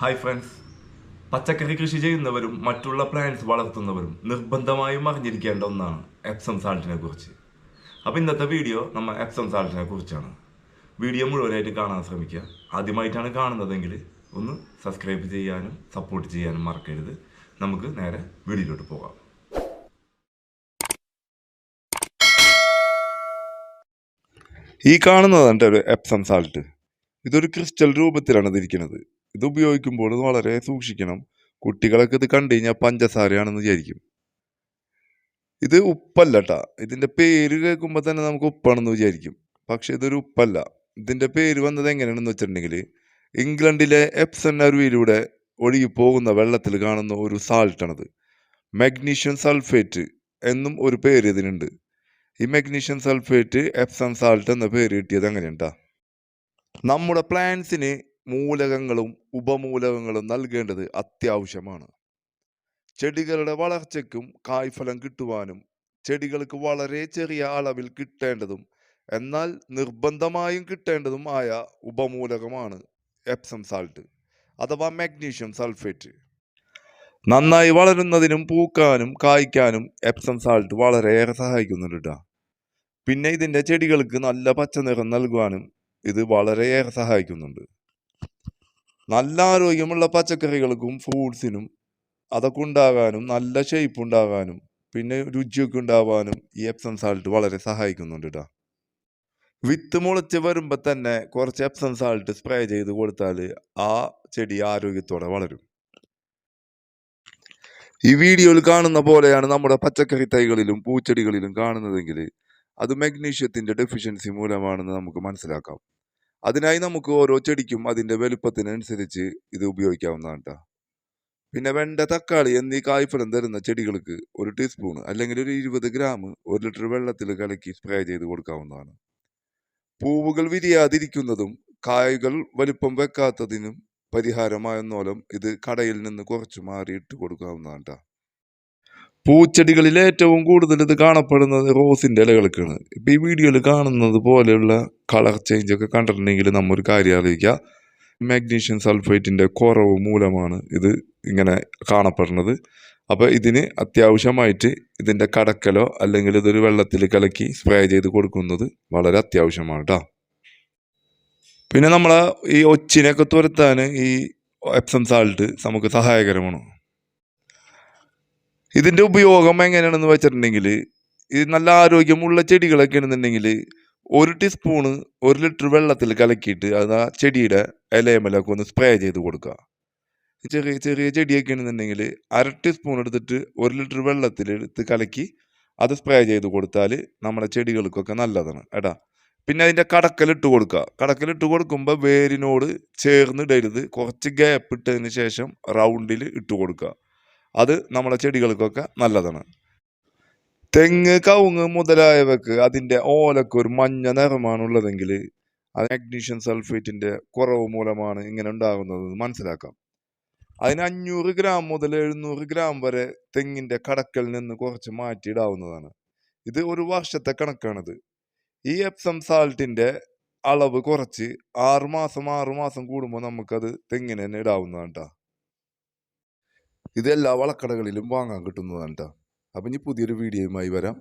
Hi friends പച്ചക്കറി കൃഷി ചെയ്യുന്നവരും മറ്റുള്ള പ്ലാന്റ്സ് വളർത്തുന്നവരും നിർബന്ധമായും അറിഞ്ഞിരിക്കേണ്ട ഒന്നാണ് എപ്സം സാൾട്ടിനെ കുറിച്ച്. അപ്പോൾ ഇന്നത്തെ വീഡിയോ നമ്മൾ എപ്സം സാൾട്ടിനെ കുറിച്ചാണ്. വീഡിയോ മുഴുവനായിട്ട് കാണാൻ ശ്രമിക്കുക. ആദ്യമായിട്ടാണ് കാണുന്നതെങ്കിൽ ഒന്ന് സബ്സ്ക്രൈബ് ചെയ്യാനും സപ്പോർട്ട് ചെയ്യാനും മറക്കരുത്. നമുക്ക് നേരെ വീഡിയോയിലോട്ട് പോകാം. ഈ കാണുന്നതാണ് ഒരു എപ്സം സാൾട്ട് ഇതൊരു ക്രിസ്റ്റൽ രൂപത്തിലാണ് ഇതിരിക്കുന്നത്. ഇത് ഉപയോഗിക്കുമ്പോൾ വളരെ സൂക്ഷിക്കണം. കുട്ടികളൊക്കെ ഇത് കണ്ടു കഴിഞ്ഞാൽ പഞ്ചസാരയാണെന്ന് വിചാരിക്കും. ഇത് ഉപ്പല്ല കേട്ടാ ഇതിന്റെ പേര് കേൾക്കുമ്പോൾ തന്നെ നമുക്ക് ഉപ്പാണെന്ന് വിചാരിക്കും. പക്ഷെ ഇതൊരു ഉപ്പല്ല. ഇതിന്റെ പേര് വന്നത് എങ്ങനെയാണെന്ന് വെച്ചിട്ടുണ്ടെങ്കിൽ ഇംഗ്ലണ്ടിലെ എപ്സൺ അരുവിയിലൂടെ ഒഴുകി പോകുന്ന വെള്ളത്തിൽ കാണുന്ന ഒരു സാൾട്ടാണത്. മഗ്നീഷ്യം സൾഫേറ്റ് എന്നും ഒരു പേര് ഇതിനുണ്ട്. ഈ മഗ്നീഷ്യം സൾഫേറ്റ് എപ്സൺ സാൾട്ട് എന്ന പേര് കിട്ടിയത് അങ്ങനെയുണ്ടാ നമ്മുടെ പ്ലാന്റ്സിന് മൂലകങ്ങളും ഉപമൂലകങ്ങളും നൽകേണ്ടത് അത്യാവശ്യമാണ്. ചെടികളുടെ വളർച്ചയ്ക്കും കായ്ഫലം കിട്ടുവാനും ചെടികൾക്ക് വളരെ ചെറിയ അളവിൽ കിട്ടേണ്ടതും എന്നാൽ നിർബന്ധമായും കിട്ടേണ്ടതും ആയ ഉപമൂലകമാണ് എപ്സം സാൾട്ട് അഥവാ മാഗ്നീഷ്യം സൾഫേറ്റ്. നന്നായി വളരുന്നതിനും പൂക്കാനും കായ്ക്കാനും എപ്സം സാൾട്ട് വളരെയേറെ സഹായിക്കുന്നുണ്ട് പിന്നെ ഇതിന്റെ ചെടികൾക്ക് നല്ല പച്ചനിറം നൽകുവാനും ഇത് വളരെയേറെ സഹായിക്കുന്നുണ്ട്. നല്ല ആരോഗ്യമുള്ള പച്ചക്കറികൾക്കും ഫ്രൂട്ട്സിനും അതൊക്കെ ഉണ്ടാകാനും നല്ല ഷേപ്പ് ഉണ്ടാകാനും പിന്നെ രുചിയൊക്കെ ഉണ്ടാവാനും ഈ എപ്സം സാൾട്ട് വളരെ സഹായിക്കുന്നുണ്ട് കേട്ടോ വിത്ത് മുളച്ച് വരുമ്പോൾ തന്നെ കുറച്ച് എപ്സം സാൾട്ട് സ്പ്രേ ചെയ്ത് കൊടുത്താൽ ആ ചെടി ആരോഗ്യത്തോടെ വളരും. ഈ വീഡിയോയിൽ കാണുന്ന പോലെയാണ് നമ്മുടെ പച്ചക്കറി തൈകളിലും പൂച്ചെടികളിലും കാണുന്നതെങ്കിൽ അത് മഗ്നീഷ്യത്തിന്റെ ഡെഫിഷ്യൻസി മൂലമാണെന്ന് നമുക്ക് മനസ്സിലാക്കാം. അതിനായി നമുക്ക് ഓരോ ചെടിക്കും അതിന്റെ വലുപ്പത്തിനനുസരിച്ച് ഇത് ഉപയോഗിക്കാവുന്നതാണ് ട്ടാ. പിന്നെ വെണ്ട തക്കാളി എന്നീ കായ്ഫലം തരുന്ന ചെടികൾക്ക് ഒരു ടീസ്പൂൺ അല്ലെങ്കിൽ ഒരു ഇരുപത് ഗ്രാം ഒരു ലിറ്റർ വെള്ളത്തിൽ കലക്കി സ്പ്രേ ചെയ്ത് കൊടുക്കാവുന്നതാണ് പൂവുകൾ വിരിയാതിരിക്കുന്നതും കായ്കൾ വലുപ്പം വെക്കാത്തതിനും പരിഹാരമായെന്നോലം ഇത് കടയിൽ നിന്ന് കുറച്ച് മാറി ഇട്ട് കൊടുക്കാവുന്നതാണ്. പൂച്ചെടികളിൽ ഏറ്റവും കൂടുതൽ ഇത് കാണപ്പെടുന്നത് റോസിന്റെ ഇലകൾക്കാണ്. ഇപ്പൊ ഈ വീഡിയോയിൽ കാണുന്നത് പോലെയുള്ള കളർ ചേഞ്ച് ഒക്കെ കണ്ടിട്ടുണ്ടെങ്കിൽ നമ്മൊരു കാര്യം അറിയിക്കുക. മാഗ്നീഷ്യം സൾഫേറ്റിന്റെ കുറവ് മൂലമാണ് ഇത് ഇങ്ങനെ കാണപ്പെടുന്നത്. അപ്പോൾ ഇതിന് അത്യാവശ്യമായിട്ട് ഇതിന്റെ കടക്കലോ അല്ലെങ്കിൽ ഇതൊരു വെള്ളത്തിൽ കലക്കി സ്പ്രേ ചെയ്ത് കൊടുക്കുന്നത് വളരെ അത്യാവശ്യമാണ് കേട്ടോ പിന്നെ നമ്മളെ ഈ ഒച്ചിനെയൊക്കെ തുരത്താൻ ഈ എപ്സം സാൾട്ട് നമുക്ക് സഹായകരമാണ്? ഇതിന്റെ ഉപയോഗം എങ്ങനെയാണെന്ന് വെച്ചിട്ടുണ്ടെങ്കിൽ ഇത് നല്ല ആരോഗ്യമുള്ള ചെടികളൊക്കെ ആണെന്നുണ്ടെങ്കിൽ ഒരു ടീസ്പൂണ് ഒരു ലിറ്റർ വെള്ളത്തിൽ കലക്കിയിട്ട് അത് ആ ചെടിയുടെ ഇലയമലൊക്കെ ഒന്ന് സ്പ്രേ ചെയ്ത് കൊടുക്കുക. ചെറിയ ചെറിയ ചെടിയൊക്കെ ആണെന്നുണ്ടെങ്കിൽ അര ടീസ്പൂൺ എടുത്തിട്ട് ഒരു ലിറ്റർ വെള്ളത്തിൽ എടുത്ത് കലക്കി അത് സ്പ്രേ ചെയ്ത് കൊടുത്താൽ നമ്മുടെ ചെടികൾക്കൊക്കെ നല്ലതാണ് ഏട്ടാ പിന്നെ അതിന്റെ കടക്കലിട്ട് കൊടുക്കുക. കടക്കലിട്ട് കൊടുക്കുമ്പോൾ വേരിനോട് ചേർന്ന് ഇടരുത്. കുറച്ച് ഗ്യാപ്പ് ഇട്ടതിന് ശേഷം റൗണ്ടിൽ ഇട്ട് കൊടുക്കുക. അത് നമ്മുടെ ചെടികൾക്കൊക്കെ നല്ലതാണ്. തെങ്ങ് കവുങ്ങ് മുതലായവക്ക് അതിന്റെ ഓലക്ക് ഒരു മഞ്ഞ നിറമാണ് ഉള്ളതെങ്കിൽ അത് മാഗ്നീഷ്യം സൾഫേറ്റിന്റെ കുറവ് മൂലമാണ് ഇങ്ങനെ ഉണ്ടാകുന്നത് മനസ്സിലാക്കാം. അതിന് അഞ്ഞൂറ് ഗ്രാം മുതൽ എഴുന്നൂറ് ഗ്രാം വരെ തെങ്ങിന്റെ കടക്കൽ നിന്ന് കുറച്ച് മാറ്റിയിടാവുന്നതാണ്. ഇത് ഒരു വർഷത്തെ കണക്കാണിത്. ഈ എപ്സം സാൾട്ടിന്റെ അളവ് കുറച്ച് ആറ് മാസം ആറ് മാസം കൂടുമ്പോൾ നമുക്കത് തെങ്ങിന് തന്നെ ഇടാവുന്നതാണ് ട്ടാ. ഇത് എല്ലാ വളക്കടകളിലും വാങ്ങാൻ കിട്ടുന്നതാണ് കേട്ടോ അപ്പം ഇനി പുതിയൊരു വീഡിയോയുമായി വരാം.